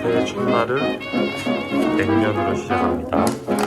새해 첫날을 냉면으로 시작합니다.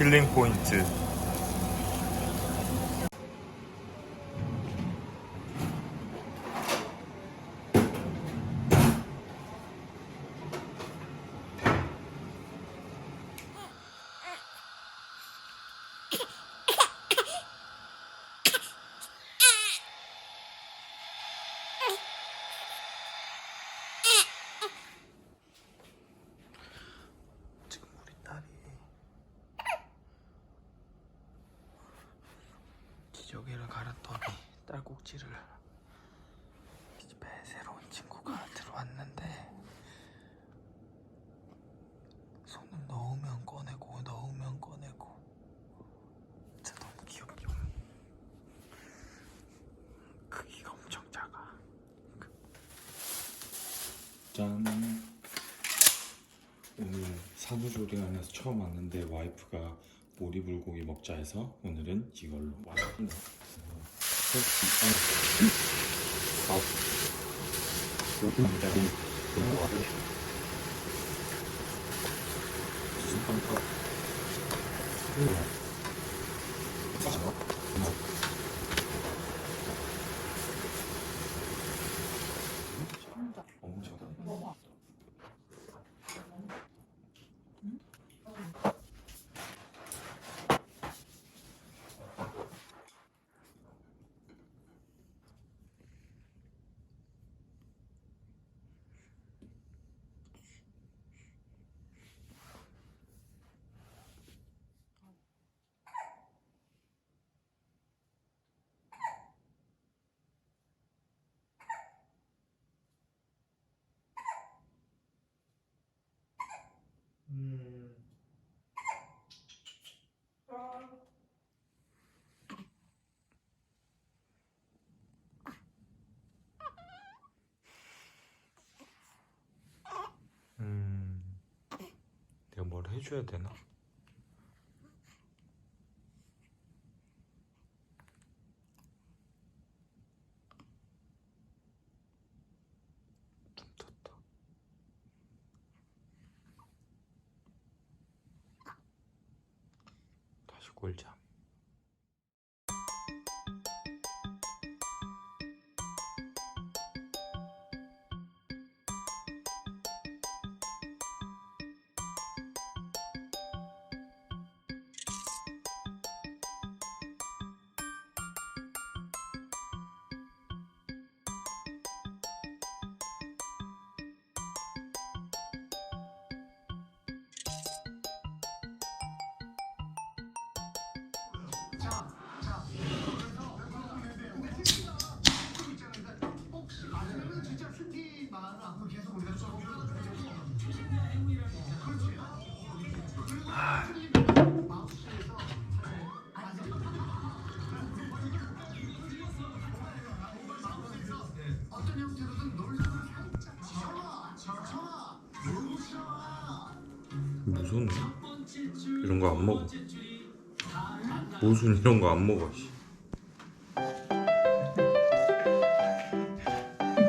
힐링 포인트. 지금 우리 딸이 기저귀를 갈았더니 딸꾹질을 집에 새로운 친구가 들어왔는데 손을 넣으면 꺼내고 넣으면 꺼내고 진짜 너무 귀엽죠 크기가 엄청 작아 짠. 오늘 사부조리원에서 처음 왔는데 와이프가 오리불고기 먹자 해서 오늘은 이걸로 왔습니다. 好ん。あ。四つ半じゃねえ。結構あ。 음, 내가 뭘 해줘야 되나? 좀 떴다. 다시 꿀잠. 무슨 이런 거 안 먹어. 무슨 이런 거 안 먹어. 씨.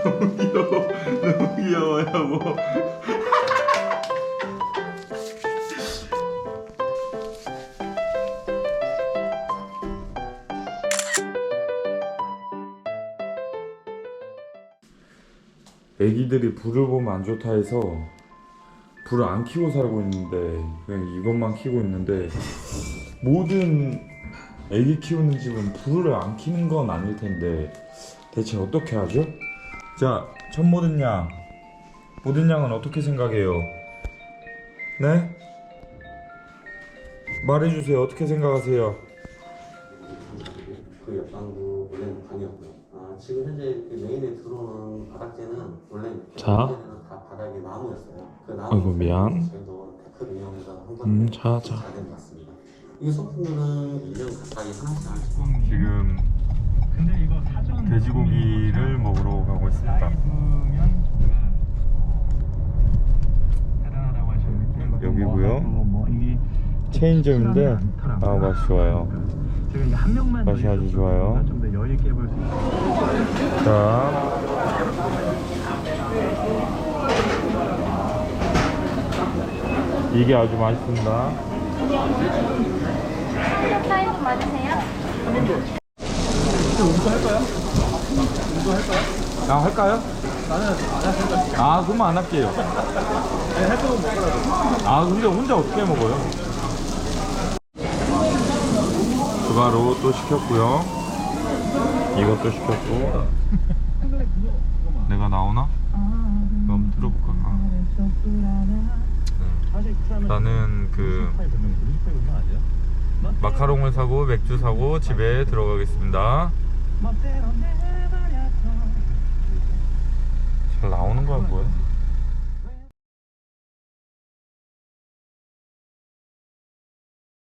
너무 귀여워. 너무 귀여워요, 뭐. 애기들이 불을 보면 안 좋다 해서 불을 안 켜고 살고 있는데 그냥 이것만 켜고 있는데 모든 애기 키우는 집은 불을 안 켜는 건 아닐 텐데 대체 어떻게 하죠? 자, 첫 모든 양 모든 양은 어떻게 생각해요? 네? 말해주세요. 어떻게 생각하세요? 그 옆방구 원래는 방이었고요. 아, 지금 현재 그 메인에 들어오는 바닥재는 원래 자. 아이고, 미안. 한번 음, 자, 자. 이 소품들은 1년 가까이 하나씩 하나씩 지금 근데 이거 사전 돼지고기를 먹으러 가고 있습니다. 여기고요. 뭐 체인점인데. 아 맛이 좋아요. 맛이 아주 좋아요. 좀더 여유 있게 볼수 있어요. 자 이게 아주 맛있습니다. 사이즈 맞으세요? 아 할까요? 나는 아 그러면 안 할게요. 아 근데 혼자 어떻게 먹어요? 추가로 또 시켰고요. 이것도 시켰고. 내가 나오나? 그럼 들어볼까? 사실 쿨하면 나는 그? 마카롱을 사고 맥주 사고 집에 들어가겠습니다. 잘 나오는 거야 뭐야?